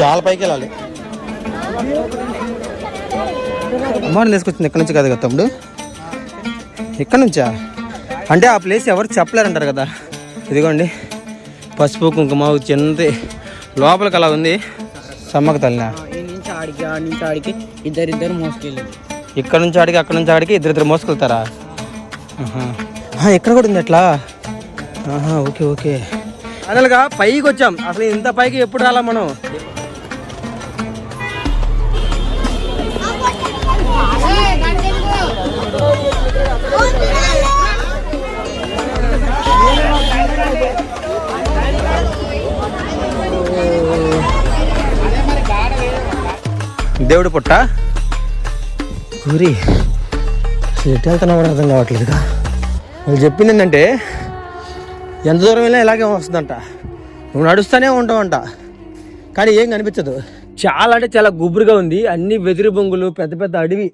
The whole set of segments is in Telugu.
చాలా పైకి వెళ్ళాలి. అమ్మవారిని తీసుకొచ్చింది ఇక్కడ నుంచి కాదు కదా తమ్ముడు? ఇక్కడ నుంచా? అంటే ఆ ప్లేస్ ఎవరు చెప్పలేరంటారు కదా. ఇదిగోండి పసుపు కుంకుమ చిన్నది లోపలికి అలా ఉంది. సమ్మక తల్లిన? ఆడికి ఆడి నుంచి ఆడికి ఇద్దరిద్దరు మోసుకెళ్ళింది ఇక్కడ నుంచి ఆడికి అక్కడ నుంచి ఆడికి ఇద్దరు ఇద్దరు మోసుకెళ్తారా ఇక్కడ కూడా ఉంది అట్లా? Okay okay. ఫైనల్గా పైకి వచ్చాం. అసలు ఇంత పైకి ఎప్పుడు రాలా మనం? దేవుడు పుట్ట? ఊరి అసలు ఎటు వెళ్తున్నా కూడా అర్థం కావట్లేదుగా. వాళ్ళు చెప్పింది ఏంటంటే ఎంత దూరం వెళ్ళినా ఇలాగే వస్తుందంట. నువ్వు నడుస్తూనే ఉంటావంట. కానీ ఏం కనిపించదు. చాలా అంటే చాలా గుబురుగా ఉంది. అన్ని వెదిరి బొంగులు పెద్ద పెద్ద అడవి.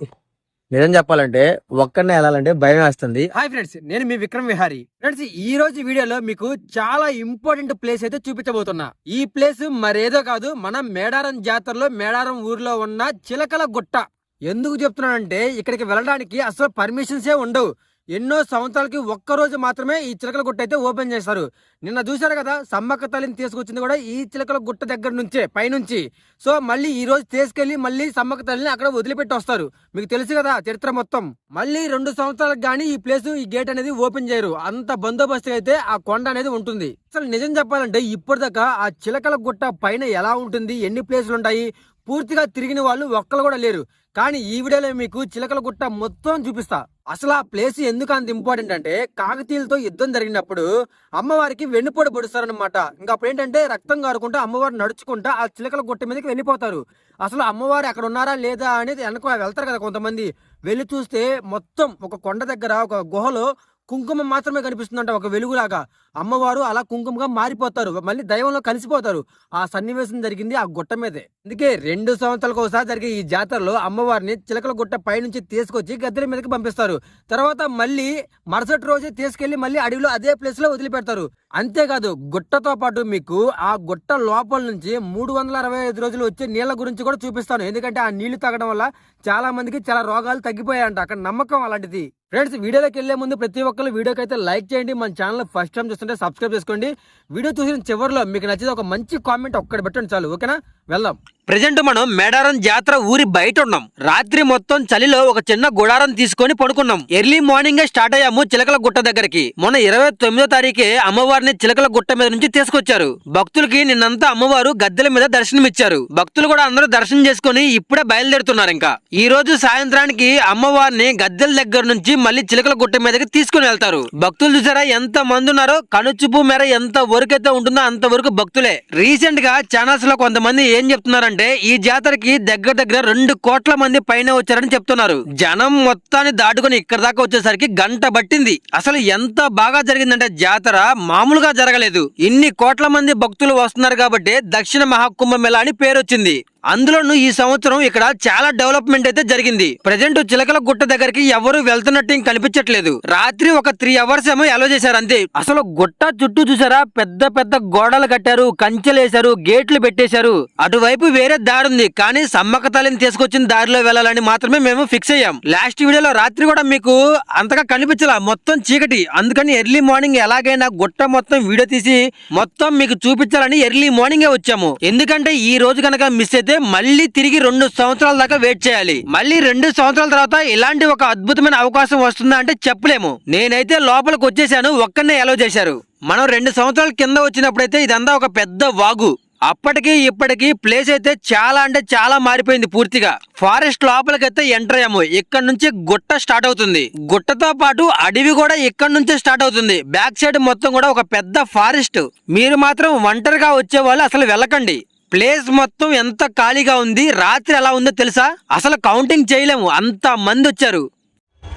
నిజం చెప్పాలంటే ఒక్కడనే వెళ్ళాలంటే భయం వేస్తుంది. హాయ్ ఫ్రెండ్స్ నేను మీ విక్రమ్ విహారీ. ఫ్రెండ్స్ ఈ రోజు వీడియోలో మీకు చాలా ఇంపార్టెంట్ ప్లేస్ అయితే చూపించబోతున్నా. ఈ ప్లేస్ మరేదో కాదు మన మేడారం జాతరలో మేడారం ఊర్లో ఉన్న చిలకల గుట్ట. ఎందుకు చెప్తున్నానంటే ఇక్కడికి వెళ్ళడానికి అసలు పర్మిషన్సే ఉండవు. ఎన్నో సంవత్సరాలకి ఒక్క రోజు మాత్రమే ఈ చిలకల గుట్ట అయితే ఓపెన్ చేస్తారు. నిన్న చూశారు కదా సమ్మక్క తల్లిని తీసుకొచ్చింది కూడా ఈ చిలకల గుట్ట దగ్గర నుంచే పైనుంచి. సో మళ్ళీ ఈ రోజు తీసుకెళ్ళి మళ్ళీ సమ్మక్క తల్లిని అక్కడ వదిలిపెట్టి వస్తారు. మీకు తెలుసు కదా చరిత్ర మొత్తం. మళ్ళీ రెండు సంవత్సరాలకు గానీ ఈ ప్లేస్ ఈ గేట్ అనేది ఓపెన్ చేయరు. అంత బందోబస్తు అయితే ఆ కొండ అనేది ఉంటుంది. అసలు నిజం చెప్పాలంటే ఇప్పటిదాకా ఆ చిలకల గుట్ట పైన ఎలా ఉంటుంది ఎన్ని ప్లేసులు ఉంటాయి పూర్తిగా తిరిగిన వాళ్ళు ఒక్కరు కూడా లేరు. కానీ ఈ వీడియోలో మీకు చిలకల గుట్ట మొత్తం చూపిస్తా. అసలు ఆ ప్లేస్ ఎందుకు అంత ఇంపార్టెంట్ అంటే కాకతీయులతో యుద్ధం జరిగినప్పుడు అమ్మవారికి వెన్నుపోటు పొడుస్తారనమాట ఇంకా అప్పుడు ఏంటంటే రక్తం కారుకుంటూ అమ్మవారు నడుచుకుంటా ఆ చిలకల గుట్ట మీదకి వెళ్ళిపోతారు. అసలు అమ్మవారు అక్కడ ఉన్నారా లేదా అనేది వెనక వెళ్తారు కదా కొంతమంది. వెళ్ళి చూస్తే మొత్తం ఒక కొండ దగ్గర ఒక గుహలో కుంకుమ మాత్రమే కనిపిస్తుందంట ఒక వెలుగులాగా. అమ్మవారు అలా కుంకుమగా మారిపోతారు. మళ్ళీ దైవంలో కలిసిపోతారు. ఆ సన్నివేశం జరిగింది ఆ గుట్ట మీదే. అందుకే రెండు సంవత్సరాలకు ఒకసారి జరిగే ఈ జాతరలో అమ్మవారిని చిలకల గుట్ట పైనుంచి తీసుకొచ్చి గద్దెల మీదకి పంపిస్తారు. తర్వాత మళ్ళీ మరుసటి రోజే తీసుకెళ్ళి మళ్ళీ అడవిలో అదే ప్లేస్లో వదిలిపెడతారు. అంతేకాదు గుట్టతో పాటు మీకు ఆ గుట్ట లోపల నుంచి మూడు వందల అరవై ఐదు రోజులు వచ్చే నీళ్ళ గురించి కూడా చూపిస్తాను. ఎందుకంటే ఆ నీళ్ళు తాగడం వల్ల చాలా మందికి చాలా రోగాలు తగ్గిపోయాయంట. అక్కడ నమ్మకం అలాంటిది. ఫ్రెండ్స్ వీడియోలోకి వెళ్ళే ముందు ప్రతి ఒక్కరు వీడియోకి అయితే లైక్ చేయండి. మన ఛానల్ ఫస్ట్ టైం చూస్తుంటే సబ్స్క్రైబ్ చేసుకోండి. వీడియో చూసిన చివరిలో మీకు నచ్చితే ఒక మంచి కామెంట్ ఒక్కటి పెట్టండి చాలు ఓకేనా? వెళ్దాం. ప్రజెంట్ మనం మేడారం జాతర ఊరి బయట ఉన్నాం. రాత్రి మొత్తం చలిలో ఒక చిన్న గుడారం తీసుకొని పడుకున్నాం. ఎర్లీ మార్నింగ్ స్టార్ట్ అయ్యాము చిలకల గుట్ట దగ్గరికి. మొన్న ఇరవై తొమ్మిదో తారీఖే అమ్మవారిని చిలకల గుట్ట మీద నుంచి తీసుకొచ్చారు. భక్తులకి నిన్నంతా అమ్మవారు గద్దెల మీద దర్శనమిచ్చారు. భక్తులు కూడా అందరూ దర్శనం చేసుకుని ఇప్పుడే బయలుదేరుతున్నారు ఇంకా. ఈ రోజు సాయంత్రానికి అమ్మవారిని గద్దెల దగ్గర నుంచి మళ్ళీ చిలకల గుట్ట మీదకి తీసుకుని వెళ్తారు. భక్తులు చూసారా ఎంత మంది ఉన్నారో? కనుచూపు మేర ఎంత వరకు అయితే ఉంటుందో అంత వరకు భక్తులే. రీసెంట్గా ఛానల్స్లో కొంతమంది ఏం చెప్తున్నారంటే ఈ జాతరకి దగ్గర దగ్గర రెండు కోట్ల మంది పైన వచ్చారని చెప్తున్నారు. జనం మొత్తాన్ని దాటుకుని ఇక్కడ దాకా వచ్చేసరికి గంట పట్టింది. అసలు ఎంత బాగా జరిగిందంటే జాతర మామూలుగా జరగలేదు. ఇన్ని కోట్ల మంది భక్తులు వస్తున్నారు కాబట్టి దక్షిణ మహాకుంభమేళ అని పేరు వచ్చింది అందులోనూ ఈ సంవత్సరం ఇక్కడ చాలా డెవలప్మెంట్ అయితే జరిగింది. ప్రజెంట్ చిలకల గుట్ట దగ్గరికి ఎవరు వెళ్తున్నట్టు కనిపించట్లేదు. రాత్రి ఒక త్రీ అవర్స్ ఏమో అలో చేశారు అంతే. అసలు గుట్ట చుట్టూ చూసారా? పెద్ద పెద్ద గోడలు కట్టారు కంచెలు వేశారు గేట్లు పెట్టేశారు. అటువైపు వేరే దారి ఉంది. కానీ సమ్మక తల్లిని తీసుకొచ్చిన దారిలో వెళ్ళాలని మాత్రమే మేము ఫిక్స్ అయ్యాం. లాస్ట్ వీడియోలో రాత్రి కూడా మీకు అంతగా కనిపించలా. మొత్తం చీకటి. అందుకని ఎర్లీ మార్నింగ్ ఎలాగైనా గుట్ట మొత్తం వీడియో తీసి మొత్తం మీకు చూపించాలని ఎర్లీ మార్నింగే వచ్చాము. ఎందుకంటే ఈ రోజు కనుక మిస్ అయితే మళ్ళీ తిరిగి రెండు సంవత్సరాల దాకా వెయిట్ చేయాలి. మళ్ళీ రెండు సంవత్సరాల తర్వాత ఇలాంటి ఒక అద్భుతమైన అవకాశం వస్తుందా అంటే చెప్పలేము. నేనైతే లోపలికి వచ్చేసాను ఒక్కనే ఎలో చేశారు. మనం రెండు సంవత్సరాల కింద వచ్చినప్పుడైతే ఇదంతా ఒక పెద్ద వాగు. అప్పటికి ఇప్పటికి ప్లేస్ అయితే చాలా అంటే చాలా మారిపోయింది పూర్తిగా. ఫారెస్ట్ లోపలికైతే ఎంటర్ అయ్యాము. ఇక్కడ నుంచి గుట్ట స్టార్ట్ అవుతుంది. గుట్టతో పాటు అడవి కూడా ఇక్కడ నుంచే స్టార్ట్ అవుతుంది. బ్యాక్ సైడ్ మొత్తం కూడా ఒక పెద్ద ఫారెస్ట్ మీరు మాత్రం ఒంటరిగా వచ్చే వాళ్ళు అసలు వెళ్ళకండి. ప్లేస్ మొత్తం ఎంత ఖాళీగా ఉంది? రాత్రి ఎలా ఉందో తెలుసా? అసలు కౌంటింగ్ చేయలేము. అంత మంది వచ్చారు.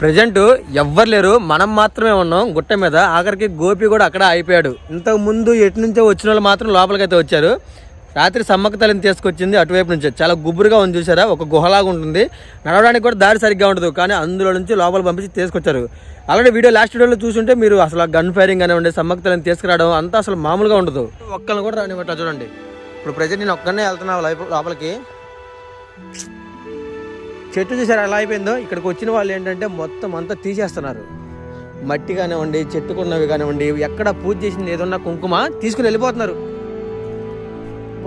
ప్రజెంట్ ఎవ్వరు లేరు. మనం మాత్రమే ఉన్నాం. గుట్ట మీద ఆఖరికి గోపి కూడా అక్కడ అయిపోయాడు ఇంతకు ముందు ఎటు నుంచో వచ్చిన వాళ్ళు మాత్రం లోపలికైతే వచ్చారు. రాత్రి సమ్మక్క తల్లిని తీసుకొచ్చింది అటువైపు నుంచి. చాలా గుబురుగా ఉంది చూసారా? ఒక గుహలాగా ఉంటుంది. నడవడానికి కూడా దారి సరిగ్గా ఉండదు. కానీ అందులో నుంచి లోపల పంపించి తీసుకొచ్చారు. అలాగే వీడియో లాస్ట్ వీడియోలో చూసుంటే మీరు అసలు గన్ ఫైరింగ్ అనే ఉండే సమ్మక్క తల్లిని తీసుకురావడం అంతా అసలు మామూలుగా ఉండదు. ఒక్కరిని కూడా రానివ్వట్లా చూడండి. ఇప్పుడు ప్రజెంట్ నేను ఒక్కనే వెళ్తున్నా లోపలికి. చెట్టు చూసారు ఎలా అయిపోయిందో? ఇక్కడికి వచ్చిన వాళ్ళు ఏంటంటే మొత్తం అంతా తీసేస్తున్నారు. మట్టి కానివ్వండి చెట్టుకున్నవి కానివ్వండి ఎక్కడ పూజ చేసింది ఏదన్నా కుంకుమ తీసుకుని వెళ్ళిపోతున్నారు.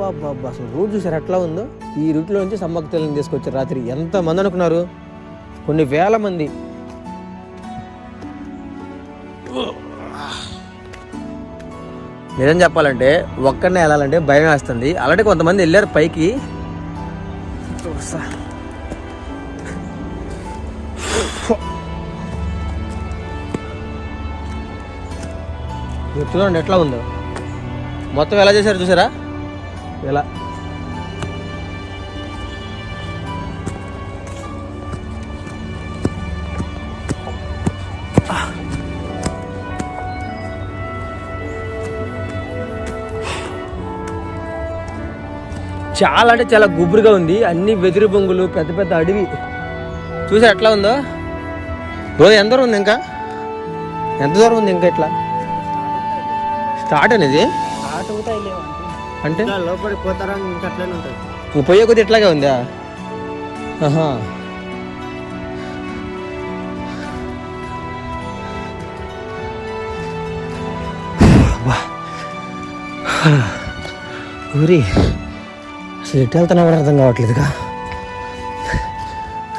బాబా అసలు రూట్ చూసారు ఎట్లా ఉందో? ఈ రూట్లో నుంచి సమ్మక్క తీసుకొచ్చారు రాత్రి. ఎంతమంది అనుకున్నారు? కొన్ని వేల మంది. నిజం చెప్పాలంటే ఒక్కడనే వెళ్ళాలంటే భయం వేస్తుంది. అలాంటి కొంతమంది వెళ్ళారు పైకి. చూడండి ఎట్లా ఉందో. మొత్తం ఎలా చేశారు చూసారా? ఎలా? చాలా అంటే చాలా గుబురుగా ఉంది. అన్ని వెదురు బొంగులు పెద్ద పెద్ద అడవి. చూసా ఎట్లా ఉందో? రోజు ఎంత దూరం ఉంది ఇంకా? ఎంత దూరం ఉంది ఇంకా ఇట్లా? స్టార్ట్ అనేది అంటే? లోపలికి పోతారా ఇంకా అట్లనే ఉంటుంది. నువ్వు పోయే కొద్ది ఇట్లాగే ఉందా? ఆహా. ఊరి. అసలు ఎటు వెళ్తున్నా కూడా అర్థం కావట్లేదుగా.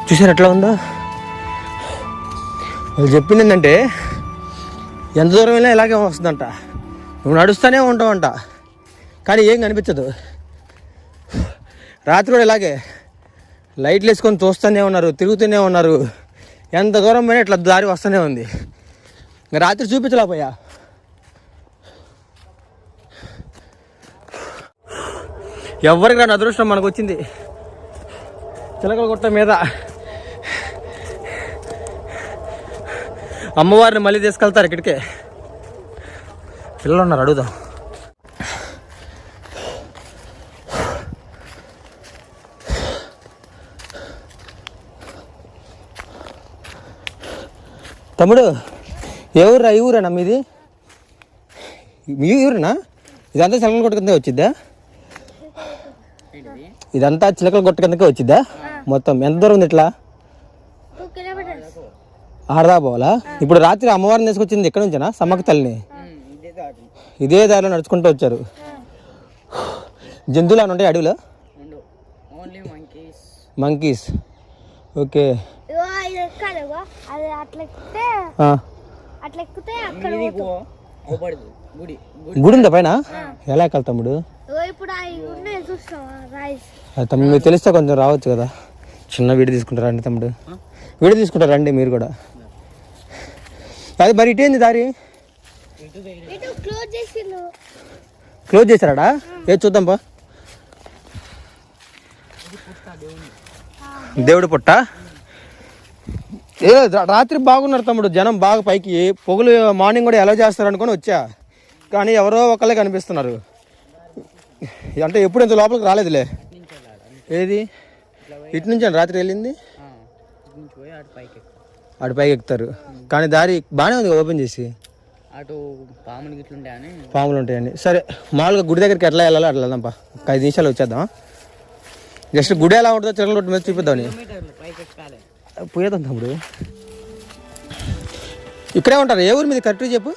చూసారు ఎట్లా ఉందో? వాళ్ళు చెప్పింది ఏంటంటే ఎంత దూరం వెళ్ళినా ఇలాగే వస్తుందంట. నువ్వు నడుస్తూనే ఉంటావంట. కానీ ఏం కనిపించదు. రాత్రి కూడా ఇలాగే లైట్లు వేసుకొని చూస్తూనే ఉన్నారు తిరుగుతూనే ఉన్నారు. ఎంత దూరం పోయినా ఇట్లా దారి వస్తూనే ఉంది. రాత్రి చూపించలేకపోయా? ఎవరికి రాని అదృష్టం మనకు వచ్చింది చిలకల గుట్ట మీద. అమ్మవారిని మళ్ళీ తీసుకెళ్తారు ఇక్కడికే. పిల్లలు ఉన్నారు అడుగుదాం. తమ్ముడు ఏ ఈ ఊరేనా మీది? మీ ఊరేనా? ఇదంతా చిలకలు కొట్ట వచ్చిద్దా? ఇదంతా చిలకల కొట్ట కిందకే వచ్చిద్దా? మొత్తం ఎంత దూరం ఉంది ఇట్లా? ఆడదా పోవాలా ఇప్పుడు రాత్రి అమ్మవారిని తీసుకొచ్చింది ఎక్కడి నుంచేనా? సమ్మక్క తల్లిని? ఇదే దారిలో నడుచుకుంటూ వచ్చారు. జంతువులు అని ఉంటాయి అడవిలో? Monkeys okay. గుడి. ఉందా పైన? ఎలా ఎక్కాలి తమ్ముడు? తమ్ముడు మీకు తెలిస్తే కొంచెం రావచ్చు కదా. చిన్న వీడియో తీసుకుంటారా అండి తమ్ముడు? వీడియో తీసుకుంటారా అండి మీరు కూడా? అది మరి ఇటేంది దారి? ఇటు దగ్గర ఇటు క్లోజ్ చేసిండు. క్లోజ్ చేశారాడా? ఏ చూద్దాం పా. దేవుడి పుట్ట? ఏ రాత్రి బాగున్నారు తమ్ముడు జనం బాగా పైకి. పొగులు మార్నింగ్ కూడా ఎలా చేస్తారు అనుకొని వచ్చా. కానీ ఎవరో ఒకళ్ళే కనిపిస్తున్నారు. అంటే ఎప్పుడు ఇంత లోపలికి రాలేదులే. ఏది? ఇటు నుంచి రాత్రి వెళ్ళింది? అటు పైకి ఎక్కుతారు. కానీ దారి బాగానే ఉంది ఓపెన్ చేసి? అటు పాములు గిట్ల ఉంటాయి అని. పాములు ఉంటాయండి. సరే మామూలుగా గుడి దగ్గరికి ఎట్లా వెళ్ళాలో అట్లా వెళ్దాంపా ఒక ఐదు నిమిషాలు వచ్చేద్దాం జస్ట్ గుడి ఎలా ఉంటుందో మీద చూపిద్దామని మీటర్లు పైకి ఎక్కాలి. పోయేద్దాం తమ్ముడు. ఇక్కడే ఉంటారు? ఏ ఊరు మీద? కరెక్ట్ చెప్పు.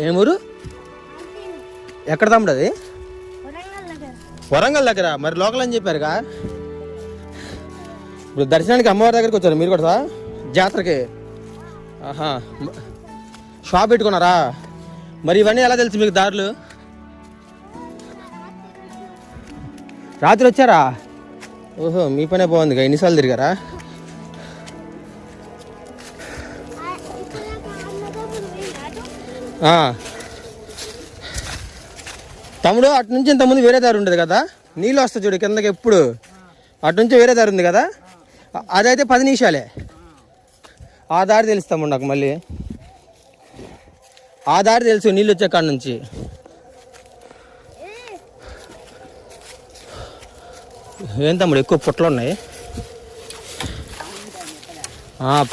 ఏ ఊరు? ఎక్కడ తమ్ముడు అది? వరంగల్ దగ్గర. మరి లోకల్ అని చెప్పారుగా. ఇప్పుడు దర్శనానికి అమ్మవారి దగ్గరికి వచ్చారు మీరు కూడా జాతరకి. ఆహా. షాప్ పెట్టుకున్నారా? మరి ఇవన్నీ ఎలా తెలుసు మీకు దారులు? రాత్రి వచ్చారా? ఓహో మీ పనే బాగుంది ఎన్నిసార్లు తిరిగారా? ఆ. తమ్ముడు అటు నుంచి ఇంతకుముందు వేరే దారి ఉండదు కదా? నీళ్ళు వస్తాయి చూడు కిందకి ఎప్పుడు. అటు నుంచి వేరే దారి ఉంది కదా? అదైతే పది నిమిషాలే. ఆ దారి తెలుస్తాము నాకు మళ్ళీ. ఆ దారి తెలుసు నీళ్ళు వచ్చే కాడ నుంచి. ఏం తమ్ముడు ఎక్కువ పుట్టలు ఉన్నాయి?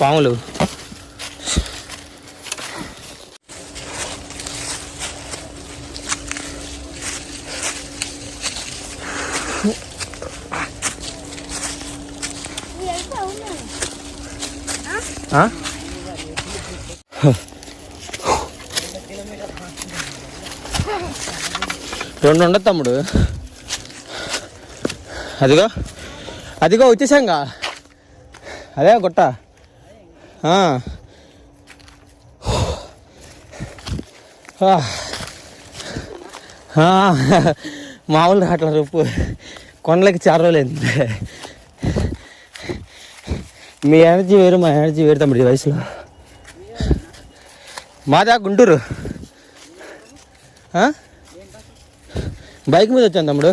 పాములు ఇది అయితే ఉన్నాయి ఆ? రెండు ఉండదు తమ్ముడు. అదిగో అదిగో వచ్చేసాంగా. అదే గుట్ట. మామూలు రావట్ల రూపు. కొండలకి చేరలేదు మీ ఎనర్జీ వేరు మా ఎనర్జీ వేరు తమ్ముడు ఈ వయసులో. మాదా గుంటూరు. బైక్ మీద వచ్చాను తమ్ముడు.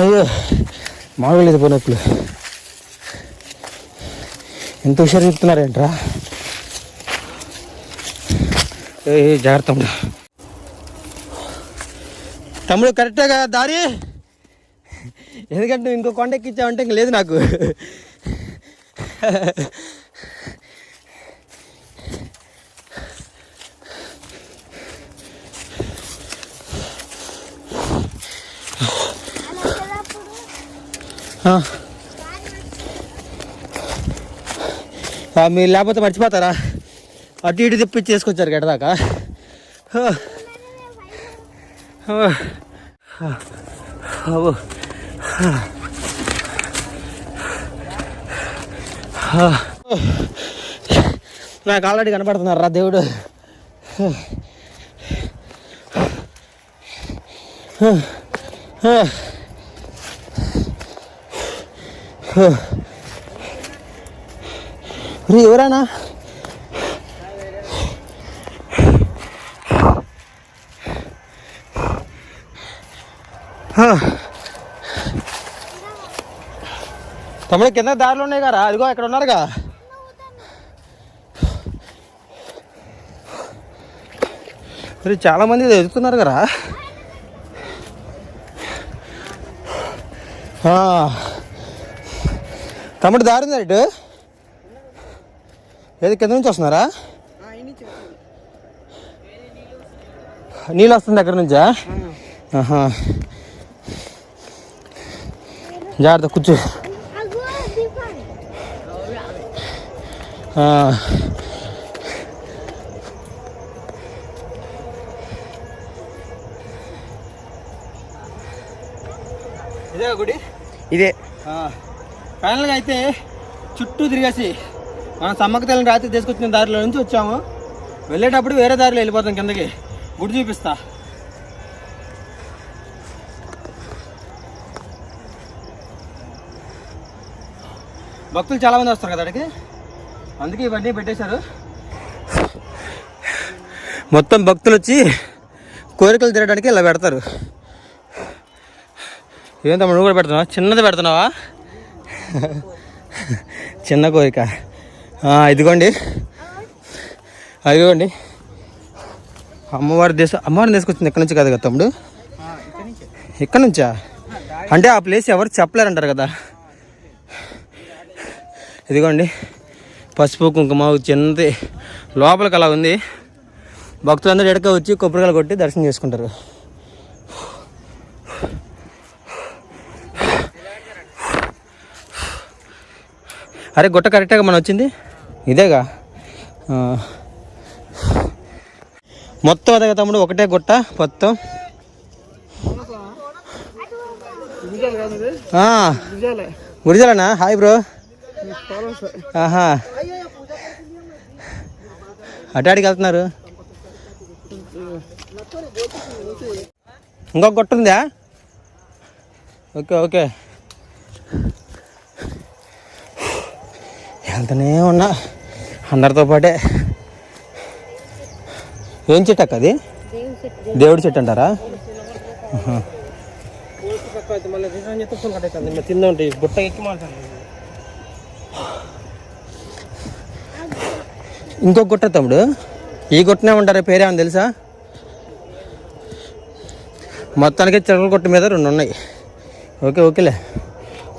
అయ్యో. మామూలు లేదు పోనొప్పులు ఎంత హుషారు చెప్తున్నారేంట్రా? ఏ ఏ, జాగ్రత్త తమ్ముడు కరెక్టే కదా దారి? ఎందుకంటే నువ్వు ఇంకో కొండ ఎక్కించావంటే ఇంక లేదు నాకు. మీరు లేకపోతే మర్చిపోతారా? అటు ఇటు తిప్పి చేసుకొచ్చారు గడ అవు నాకు ఆల్రెడీ కనపడుతున్నారు రా దేవుడు ఎవరానా? తమ్ముడు కింద దారిలో ఉన్నాయి కదా అదిగో ఇక్కడ ఉన్నారుగా. మరి చాలా మంది ఎదుగుతున్నారు కదా. తమ్ముడు దారి ఉందా ఇటు? ఏది కింద నుంచి వస్తున్నారా? నీళ్ళు వస్తుంది అక్కడ నుంచా? ఆహా. జాగ్రత్త కూర్చో. ఇదే గుడి? ఇదే. ఫైనల్గా అయితే చుట్టూ తిరిగేసి మనం సమ్మక్క తల్లిని రాత్రి తీసుకొచ్చిన దారిలో నుంచి వచ్చాము. వెళ్ళేటప్పుడు వేరే దారిలో వెళ్ళిపోతాం కిందకి. గుడి చూపిస్తా. భక్తులు చాలా మంది వస్తారు కదా అక్కడికి? అందుకే ఇవన్నీ పెట్టేశారు. మొత్తం భక్తులు వచ్చి కోరికలు తిరగడానికి ఇలా పెడతారు. ఏం తమ్ముడు నువ్వు కూడా పెడుతున్నావా? చిన్నది పెడుతున్నావా? చిన్న కోరిక. ఇదిగోండి. అదిగోండి అమ్మవారి దేశం అమ్మవారిని తీసుకొచ్చింది ఎక్కడి నుంచి కాదు కదా తమ్ముడు? ఎక్కడి నుంచా. అంటే ఆ ప్లేస్ ఎవరు చెప్పలేరంటారు కదా? ఇదిగోండి పసుపు కుంకుమ చిన్నది లోపలికి అలా ఉంది. భక్తులందరూ ఎడక వచ్చి కొబ్బరికాయలు కొట్టి దర్శనం చేసుకుంటారు. అరే గుట్ట కరెక్ట్గా మనం వచ్చింది? ఇదేగా. మొత్తం అదే కదా తమ్ముడు ఒకటే గుట్ట మొత్తం. ఆ. గుడిజాలనా? హాయ్ బ్రో ఆహా. అటాడికి వెళ్తున్నారు. ఇంకొక గుట్ట ఉందా? Okay okay. వెళ్తూనే ఉన్నా. అందరితో పాటే. ఏం చెట్టు అక్క అది? దేవుడి చెట్టు అంటారా? ఆహా. తిందా ఉంటాయి బుట్ట ఎక్కి ఇంకో గుట్ట తమ్ముడు. ఈ గుట్టనే ఉంటారు పేరేమని తెలుసా? మొత్తానికి చెరువుల గుట్ట మీద రెండు ఉన్నాయి. ఓకే ఓకేలే.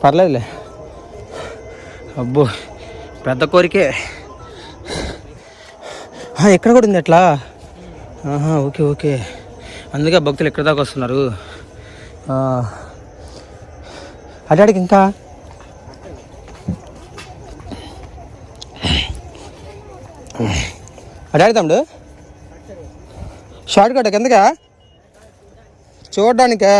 పర్లేదులే. అబ్బో పెద్ద కోరికే. ఇక్కడ ఎక్కడ కూడా ఉంది అట్లా? ఆహా ఓకే ఓకే. అందుకే భక్తులు ఎక్కడి దాకా వస్తున్నారు. ఆ, అటాడికి ఇంకా? అటాడి తమ్ముడు. Short cut కిందకా చూడడానికా?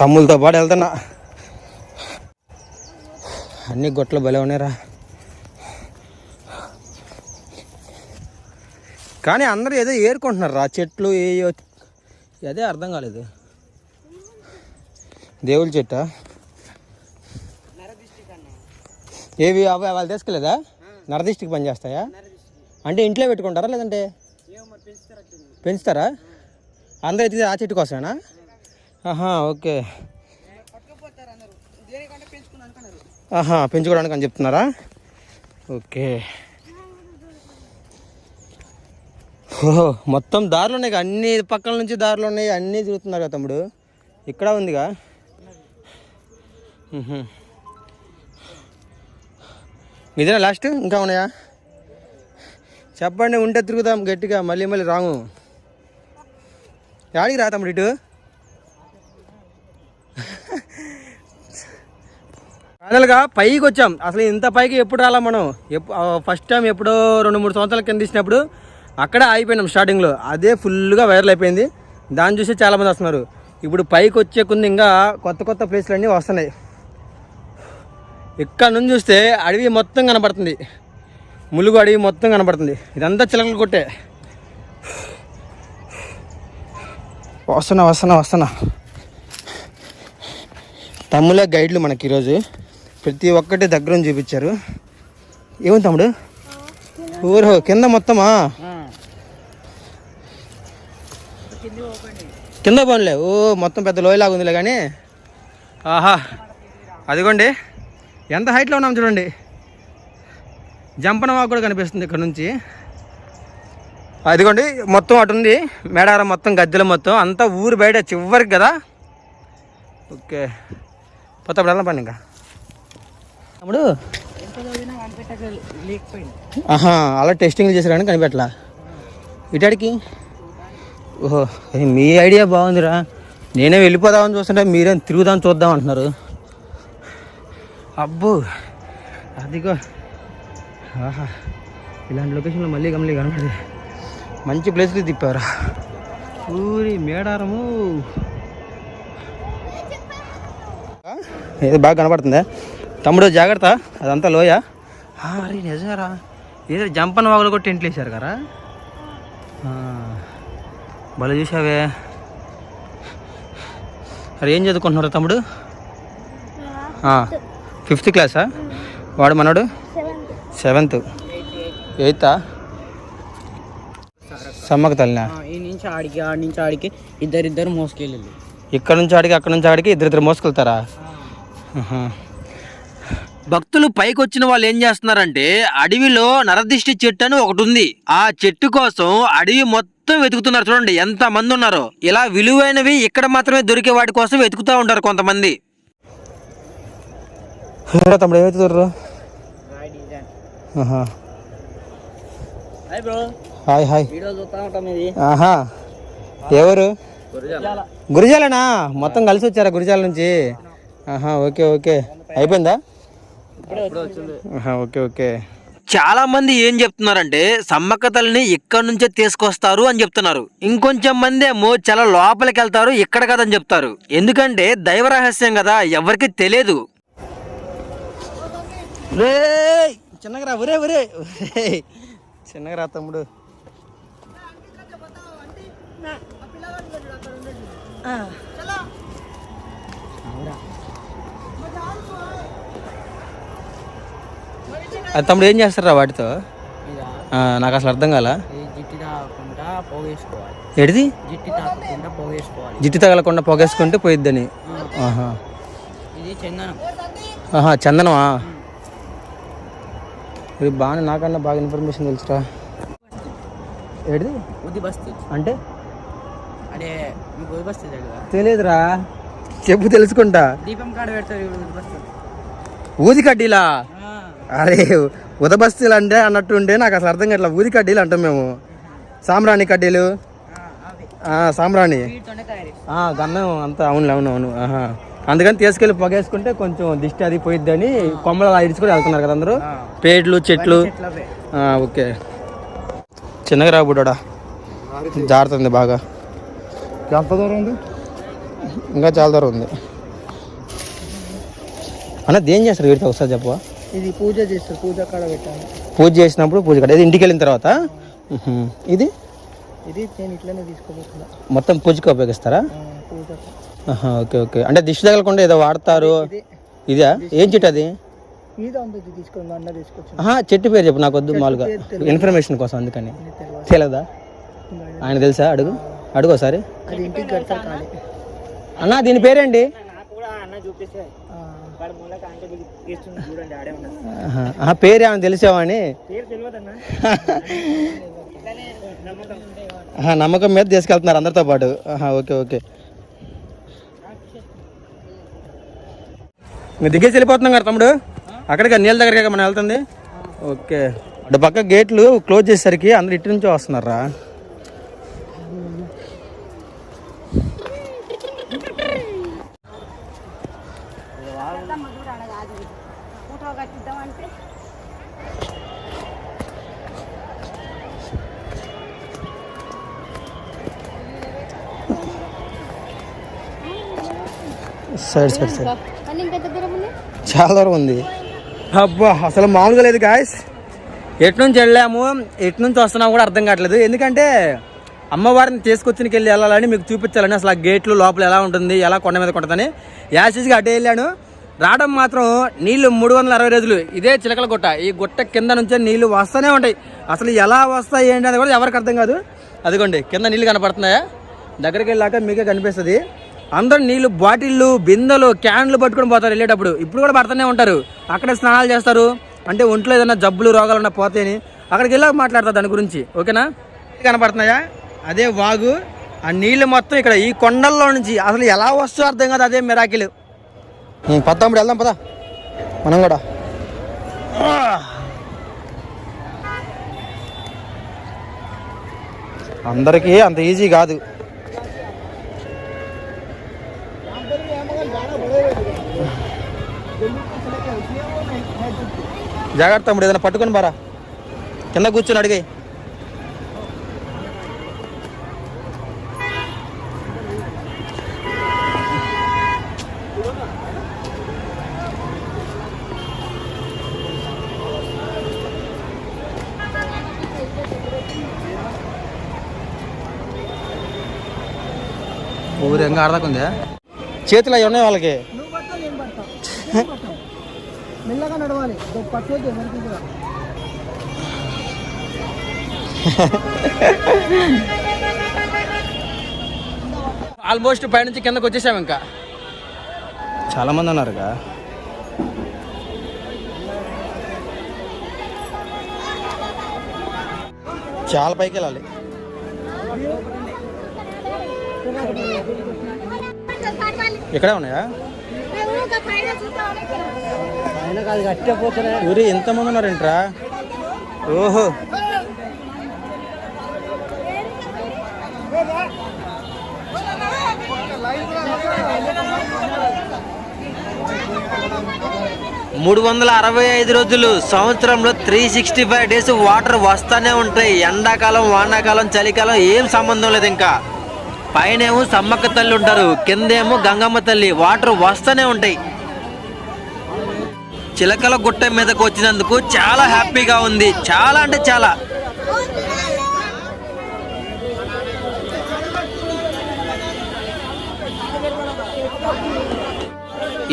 తమ్ములతో పాటు వెళ్తున్నా. అన్ని గొట్టలు భలే ఉన్నాయిరా. కానీ అందరూ ఏదో ఏరుకుంటున్నారు రా. చెట్లు ఏయో అదే అర్థం కాలేదు. దేవుడి చెట్ట. ఏవి అవి వాళ్ళు తీసుకెళ్ళేదా? నరదిష్టికి పని చేస్తాయా? అంటే ఇంట్లో పెట్టుకుంటారా లేదంటే పెంచుతారా? అందరూ అయితే ఆ చెట్టు కోసమేనా? ఆహా ఓకే. ఆహా పెంచుకోవడానికి అని చెప్తున్నారా? ఓకే ఓహో మొత్తం దారులు ఉన్నాయి అన్ని పక్కల నుంచి దారులు ఉన్నాయి అన్నీ తిరుగుతున్నారు కదా తమ్ముడు. ఇక్కడ ఉందిగా. ఇదేనా లాస్ట్ ఇంకా ఉన్నాయా? చెప్పండి ఉంటే తిరుగుదాం గట్టిగా. మళ్ళీ మళ్ళీ రాము. యాడికి రా తమ్ముడు ఇటు? ఫైనల్గా పైకి వచ్చాం. అసలు ఇంత పైకి ఎప్పుడు రాలా మనం? ఎప్పు ఫస్ట్ టైం ఎప్పుడో రెండు మూడు సంవత్సరాల కింద తీసినప్పుడు అక్కడే ఆగిపోయినాం స్టార్టింగ్లో. అదే ఫుల్గా వైరల్ అయిపోయింది. దాన్ని చూసి చాలామంది వస్తున్నారు. ఇప్పుడు పైకి వచ్చే కొన్ని ఇంకా కొత్త కొత్త ప్లేసులు అన్నీ వస్తున్నాయి. ఇక్కడ నుంచి చూస్తే అడవి మొత్తం కనబడుతుంది. ములుగు అడవి మొత్తం కనబడుతుంది. ఇదంతా చిలకలు కొట్టే. వస్తున్నా వస్తున్నా వస్తున్నా. తమ్ములే గైడ్లు మనకి ఈరోజు ప్రతి ఒక్కటి దగ్గర చూపించారు. ఏమి తమ్ముడు? ఊరు కింద మొత్తమా? కింద పోన్లే. ఓ మొత్తం పెద్ద లోయలాగా ఉందిలే కానీ ఆహా అదిగోండి. ఎంత హైట్లో ఉన్నాం చూడండి. జంపన వాకు కూడా కనిపిస్తుంది ఇక్కడ నుంచి. అదిగోండి మొత్తం అటు ఉంది. మేడారం మొత్తం గద్దెలు మొత్తం. అంతా ఊరు బయట చివరికి కదా. ఓకే. పోతే అప్పుడు వెళ్ళం పని ఇంకా. లేకపోయింది ఆహా అలా టెస్టింగ్ చేసారని కనిపెట్టలా. ఇటాడికి ఓహో మీ ఐడియా బాగుందిరా. నేనే వెళ్ళిపోదామని చూస్తుంటే మీరేం తిరుగుదాం చూద్దాం అంటున్నారు. అబ్బో అదిగో. ఆహా ఇలాంటి లొకేషన్లో మళ్ళీ గమలీ కనపడి మంచి ప్లేస్కి తిప్పారా. ఊరి మేడారము. ఏదో బాగా కనపడుతుందా. తమ్ముడు జాగ్రత్త అదంతా లోయ. అరే నిజారా ఏదో జంపన్ వాగులు కొట్టి ఇంట్లో వేసారు కదా. భలే చూసావే అరే ఏం చదువుకుంటున్నారు తమ్ముడు? ఫిఫ్త్ క్లాసా? వాడు మనోడు? సెవెంత్. ఎయితా? సమ్మక తల్లినా? ఈ నుంచి ఆడికి ఆడి నుంచి ఆడికి ఇద్దరిద్దరు మోసుకెళ్ళి ఇక్కడ నుంచి ఆడికి అక్కడ నుంచి ఆడికి ఇద్దరు ఇద్దరు మోసుకెళ్తారా. భక్తులు పైకి వచ్చిన వాళ్ళు ఏం చేస్తున్నారంటే అడవిలో నరదిష్టి చెట్టు అని ఒకటి ఉంది. ఆ చెట్టు కోసం అడవి మొత్తం వెతుకుతున్నారు చూడండి ఎంత మంది ఉన్నారో. ఇలా విలువైనవి ఇక్కడ మాత్రమే దొరికే వాటి కోసం వెతుకుతూ ఉంటారు కొంతమంది. తమ్ముడు హాయ్ హాయ్ ఆహా. ఎవరు? గురిజాలనా? మొత్తం కలిసి వచ్చారా గురిజాల నుంచి? ఆహా ఓకే ఓకే. అయిపోయిందా? Okay okay. చాలా మంది ఏం చెప్తున్నారంటే సమ్మక్క తల్లిని ఇక్కడ నుంచే తీసుకొస్తారు అని చెప్తున్నారు. ఇంకొంచెం మంది ఏమో చాలా లోపలికి వెళ్తారు ఇక్కడ కదని చెప్తారు. ఎందుకంటే దైవ రహస్యం కదా ఎవరికి తెలియదు. చిన్నగా రా ఒరే ఒరే ఒరేయ్. చిన్నగా రా తమ్ముడు. అది తమ్ముడు ఏం చేస్తారా వాటితో? నాకు అసలు అర్థం కాల? ఇది జిట్టి ఎడిది తగలకుండా పొగేసుకుంటే పోయిద్దని. చందనమా? ఇది బాగా నాకన్నా బాగా ఇన్ఫర్మేషన్ తెలుసురా. ఏడిది? బస్తీ. అంటే? తెలియదురా చెప్పు తెలుసుకుంటా. దీపం కాడ పెడతారు ఇప్పుడు బస్సు ఊది కడ్డీలా? అరే ఉదబస్తీలు అంటే అన్నట్టు ఉంటే నాకు అసలు అర్థం కావట్లా. ఊది కడ్డీలు అంటాం మేము. సాంబ్రాణి కడ్డీలు. ఆ, సాంబ్రాణి గన్నం అంతా అవును అవును అవును. ఆహా. అందుకని తీసుకెళ్ళి పొగేసుకుంటే కొంచెం దిష్టి అది పోయిద్దని కొమ్మలు అలా ఇడుచుకొని వెళ్తున్నారు కదా అందరూ. పేడ్లు చెట్లు. చెట్లవే ఆ, ఓకే. చిన్నగా రా బుడ్డోడా. జారుతుంది బాగా. ఎంత దూరం ఉంది? ఇంకా చాలా దూరం ఉంది. అన్న దేం చేస్తారు వీటితో ఒకసారి చెప్పవా? ఇది పూజ చేస్తారు పూజ కాడ పెట్టాను పూజ చేసినప్పుడు పూజ కడ. ఇది ఇంటికి వెళ్ళిన తర్వాత. ఇది? ఇది నేను ఇట్లనే తీసుకోబోతున్నా మొత్తం పూజకి ఉపయోగిస్తారా? Okay okay. అంటే దిష్టి తగలకుండా ఏదో వాడతారు. ఇదా ఏం చెట్టు అది? చెట్టు పేరు చెప్పు నాకు వద్దు మామూలుగా. ఇన్ఫర్మేషన్ కోసం అందుకని. తెలియదా. ఆయన తెలుసా? అడుగు. అడుగు ఒకసారి. అన్న దీని పేరేంటి? పేరు ఏమైనా తెలిసావని ఆహా, నమ్మకం మీద తీసుకెళ్తున్నారు అందరితో పాటు. Okay okay. ఇంకా దిగేసి వెళ్ళిపోతున్నాం కదా తమ్ముడు? అక్కడికి నీళ్ళ దగ్గరికి మనం వెళ్తుంది. ఓకే. అటు పక్క గేట్లు క్లోజ్ చేసేసరికి అందరు ఇటు నుంచే వస్తున్నారా సైడ్ సైడ్ సైడ్ చాలా దూరం ఉంది. అబ్బా అసలు మామూలుగా లేదు గాయస్ ఎటు నుంచి వెళ్ళాము ఎటు నుంచి వస్తున్నాము కూడా అర్థం కావట్లేదు. ఎందుకంటే అమ్మవారిని తీసుకొచ్చినకి వెళ్ళి వెళ్ళాలని మీకు చూపించాలని అసలు ఆ గేట్లు లోపల ఎలా ఉంటుంది ఎలా కొండ మీద కొంటుందని యాసిడ్గా అటే వెళ్ళాను. రావడం మాత్రం నీళ్ళు మూడు వందల అరవై రోజులు. ఇదే చిలకల గుట్ట. ఈ గుట్ట కింద నుంచే నీళ్ళు వస్తూనే ఉంటాయి. అసలు ఎలా వస్తాయి ఏంటి అనేది కూడా ఎవరికి అర్థం కాదు. అదిగోండి కింద నీళ్ళు కనపడుతున్నాయా? దగ్గరికి వెళ్ళాక మీకే కనిపిస్తుంది. అందరూ నీళ్ళు బాటిళ్ళు బిందెలు క్యాన్లు పట్టుకొని పోతారు వెళ్ళేటప్పుడు. ఇప్పుడు కూడా పడుతూనే ఉంటారు. అక్కడే స్నానాలు చేస్తారు. అంటే ఒంట్లో ఏదైనా జబ్బులు రోగాలు ఉన్నా పోతాయని. అక్కడికి వెళ్ళాక మాట్లాడతారు దాని గురించి. ఓకేనా? కనపడుతున్నాయా? అదే వాగు. ఆ నీళ్ళు మొత్తం ఇక్కడ ఈ కొండల్లో నుంచి అసలు ఎలా వస్తుందో అర్థం కాదు అదే మిరాకిలు పద్దాంపుడు వెళ్దాం పదా. మనం కూడా. అందరికీ అంత ఈజీ కాదు. జాగ్రత్త తమ్ముడు ఏదైనా పట్టుకొని బారా కింద కూర్చొని అడిగాయి. ఊరు ఎంగా ఆడదాకుందా చేతులు అవి ఉన్నాయి వాళ్ళకి నువ్వు పడతా నేను పడతా మెల్లగా నడవాలి. ఆల్మోస్ట్ పైనుంచి కిందకు వచ్చేసాం ఇంకా. చాలా మంది ఉన్నారుగా. చాలా పైకి వెళ్ళాలి. ఇక్కడే ఉన్నాయా? ఊరి ఎంతమంది ఉన్నారేంట్రా ఓహో. మూడు వందల అరవై ఐదు రోజులు సంవత్సరంలో three sixty five days water వస్తానే ఉంటాయి. ఎండాకాలం వానాకాలం చలికాలం ఏం సంబంధం లేదు ఇంకా. పైనేమో సమ్మక్క తల్లి ఉంటారు కిందేమో గంగమ్మ తల్లి వాటర్ వస్తూనే ఉంటాయి. చిలకల గుట్ట మీదకు వచ్చినందుకు చాలా హ్యాపీగా ఉంది. చాలా అంటే చాలా.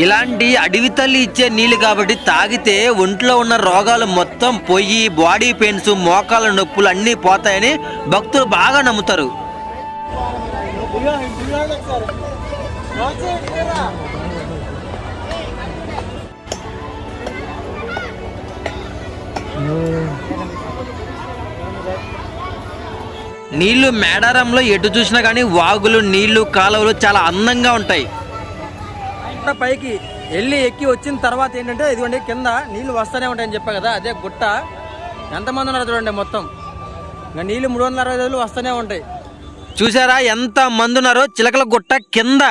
ఇలాంటి అడవి తల్లి ఇచ్చే నీళ్ళు కాబట్టి తాగితే ఒంట్లో ఉన్న రోగాలు మొత్తం పొయ్యి బాడీ పెయిన్స్ మోకాల నొప్పులు అన్నీ పోతాయని భక్తులు బాగా నమ్ముతారు. నీళ్ళు మేడారంలో ఎటు చూసినా కానీ వాగులు నీళ్ళు కాలువలు చాలా అందంగా ఉంటాయి. పైకి వెళ్ళి ఎక్కి వచ్చిన తర్వాత ఏంటంటే ఇదిగోండి కింద నీళ్ళు వస్తూనే ఉంటాయని చెప్పా కదా అదే గుట్ట. ఎంతమంది ఉన్నారు చూడండి మొత్తం. ఇంకా నీళ్ళు మూడు వందల అరవై రోజులు వస్తూనే ఉంటాయి. చూసారా ఎంత మంది ఉన్నారో చిలకల గుట్ట కింద.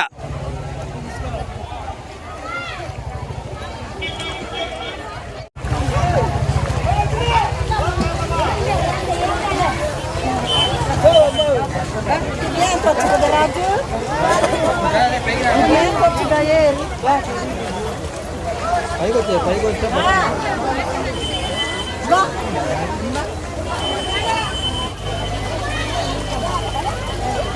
పైకి వచ్చే పైకి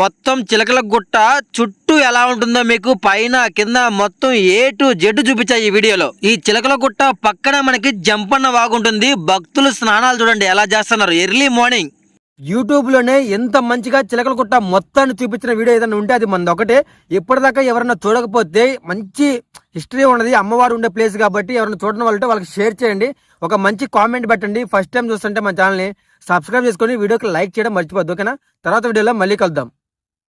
మొత్తం చిలకల గుట్ట చుట్టూ ఎలా ఉంటుందో మీకు పైన కింద మొత్తం ఏ టు జెడ్ చూపించాయి ఈ వీడియోలో. ఈ చిలకల గుట్ట పక్కన మనకి జంపన్న వాగుంటుంది భక్తులు స్నానాలు చూడండి ఎలా చేస్తున్నారు. ఎర్లీ మార్నింగ్ యూట్యూబ్లోనే ఎంత మంచిగా చిలకల గుట్ట మొత్తాన్ని చూపించిన వీడియో ఏదైనా ఉంటే అది మనది ఒకటే. ఇప్పటిదాకా ఎవరైనా చూడకపోతే మంచి హిస్టరీ ఉన్నది. అమ్మవారు ఉండే ప్లేస్ కాబట్టి ఎవరైనా చూడడం వాళ్ళంటే వాళ్ళకి షేర్ చేయండి. ఒక మంచి కామెంట్ పెట్టండి. ఫస్ట్ టైం చూస్తుంటే మన ఛానల్ని సబ్స్క్రైబ్ చేసుకొని వీడియోకి లైక్ చేయడం మర్చిపోద్దు ఓకేనా? తర్వాత వీడియోలో మళ్ళీ కలుద్దాం.